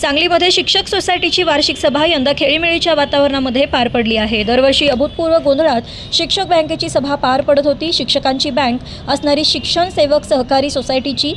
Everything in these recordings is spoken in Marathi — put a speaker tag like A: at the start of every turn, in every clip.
A: सांगलीमध्ये शिक्षक सोसायटीची वार्षिक सभा यंदा खेळीमेळीच्या वातावरणामध्ये पार पडली आहे. दरवर्षी अभूतपूर्व गोंधळात शिक्षक बँकेची सभा पार पडत होती. शिक्षकांची बँक असणारी शिक्षण सेवक सहकारी सोसायटीची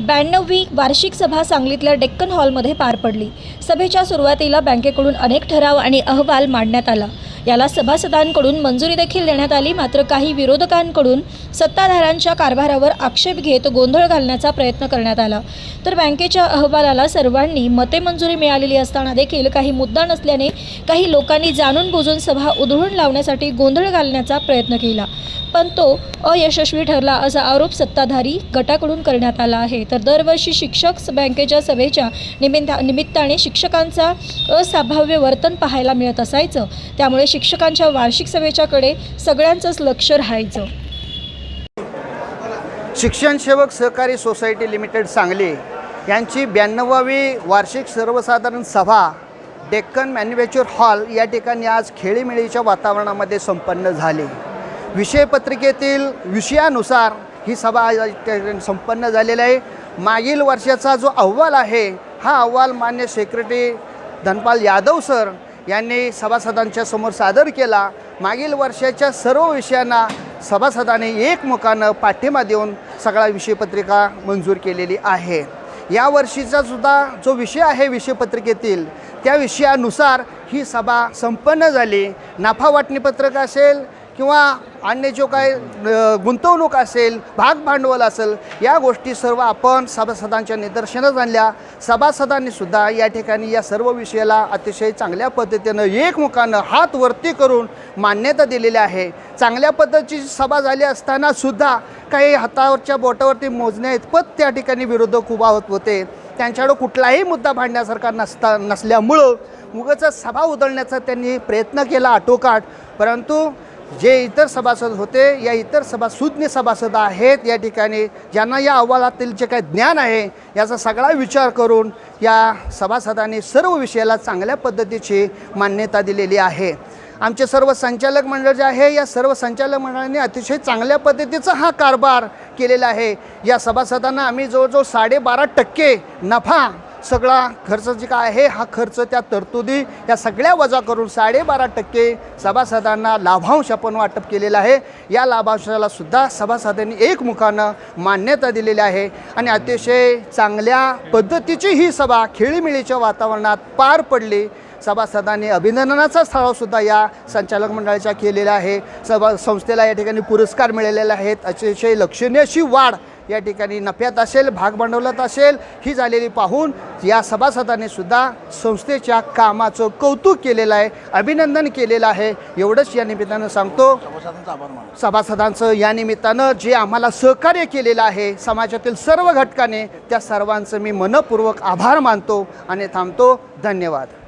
A: ब्याण्णववी वार्षिक सभा सांगलीतल्या डेक्कन हॉलमध्ये पार पडली. सभेच्या सुरुवातीला बँकेकडून अनेक ठराव आणि अहवाल मांडण्यात आला. याला सभासदांकडून मंजुरी देखील देण्यात आली. मात्र काही विरोधकांकडून सत्ताधाऱ्यांच्या कारभारावर आक्षेप घेत गोंधळ घालण्याचा प्रयत्न करण्यात आला. तर बँकेच्या अहवालाला सर्वांनी मते मंजुरी मिळालेली असताना देखील काही मुद्दा नसल्याने काही लोकांनी जाणून बुजून सभा उधळून लावण्यासाठी गोंधळ घालण्याचा प्रयत्न केला. पण तो अयशस्वी ठरला असा आरोप सत्ताधारी गटाकडून करण्यात आला आहे. तर दरवर्षी शिक्षक बँकेच्या सभेच्या निमित्ता निमित्ताने शिक्षकांचा असाभाव्य वर्तन पाहायला मिळत असायचं. त्यामुळे शिक्षकांच्या वार्षिक सभेच्याकडे सगळ्यांचंच लक्ष राहायचं.
B: शिक्षण सेवक सहकारी सोसायटी लिमिटेड सांगली यांची ब्याण्णवावी वार्षिक सर्वसाधारण सभा डेक्कन मॅन्युफॅक्चर हॉल या ठिकाणी आज खेळीमेळीच्या वातावरणामध्ये संपन्न झाली. विषयपत्रिकेतील विषयानुसार ही सभा आज संपन्न झालेली आहे. मागील वर्षाचा जो अहवाल आहे हा अहवाल मान्य सेक्रेटरी धनपाल यादव सर यांनी सभासदांच्या समोर सादर केला. मागील वर्षाच्या सर्व विषयांना सभासदांनी एकमुखानं पाठिंबा देऊन सगळा विषयपत्रिका मंजूर केलेली आहे. या वर्षीचा सुद्धा जो विषय आहे विषयपत्रिकेतील त्या विषयानुसार ही सभा संपन्न झाली. नफा वाटणीपत्रक असेल किंवा अन्य जो काय गुंतवणूक असेल भाग भांडवल असेल या गोष्टी सर्व आपण सभासदांच्या निदर्शनात आणल्या. सभासदांनी सुद्धा या ठिकाणी या सर्व विषयाला अतिशय चांगल्या पद्धतीनं एकमुखानं हात वरती करून मान्यता दिलेली आहे. चांगल्या पद्धतीची सभा झाली असताना सुद्धा काही हातावरच्या बोटावरती मोजण्या इतपत त्या ठिकाणी विरोधक उभा होत होते. त्यांच्याकडं कुठलाही मुद्दा भांडण्यासारखा नसता नसल्यामुळं उगाच सभा उधळण्याचा त्यांनी प्रयत्न केला आटोकाट. परंतु जे इतर सभासद होते या इतर सभा सुज्ञ सभासद आहेत या ठिकाणी ज्यांना या अहवालातील जे काही ज्ञान आहे याचा सगळा विचार करून या सभासदांनी सर्व विषयाला चांगल्या पद्धतीची मान्यता दिलेली आहे. आमचे सर्व संचालक मंडळ जे आहे या सर्व संचालक मंडळाने अतिशय चांगल्या पद्धतीचा हा कारभार केलेला आहे. या सभासदांना आम्ही जवळजवळ साडेबारा टक्के नफा सगळा खर्च जे काय आहे हा खर्च त्या तरतुदी या सगळ्या वजा करून साडेबारा टक्के सभासदांना लाभांश आपण वाटप केलेला आहे. या लाभांशाला सुद्धा सभासदांनी एकमुखानं मान्यता दिलेली आहे. आणि अतिशय चांगल्या पद्धतीची ही सभा खेळीमेळीच्या वातावरणात पार पडली. सभासदांनी अभिनंदनाचा ठरावसुद्धा या संचालक मंडळाच्या केलेला आहे. सभा संस्थेला या ठिकाणी पुरस्कार मिळालेले आहेत. अतिशय लक्षणीय अशी वाढ या ठिकाणी नफ्यात असेल भागभांडवलात असेल ही झालेली पाहून या सभासदांनी सुद्धा संस्थेच्या कामाचं कौतुक केलेलं आहे अभिनंदन केलेलं आहे. एवढंच या निमित्तानं सांगतो. सभासदांचं या निमित्तानं जे आम्हाला सहकार्य केलेलं आहे समाजातील सर्व घटकाने त्या सर्वांचं मी मनपूर्वक आभार मानतो आणि थांबतो. धन्यवाद.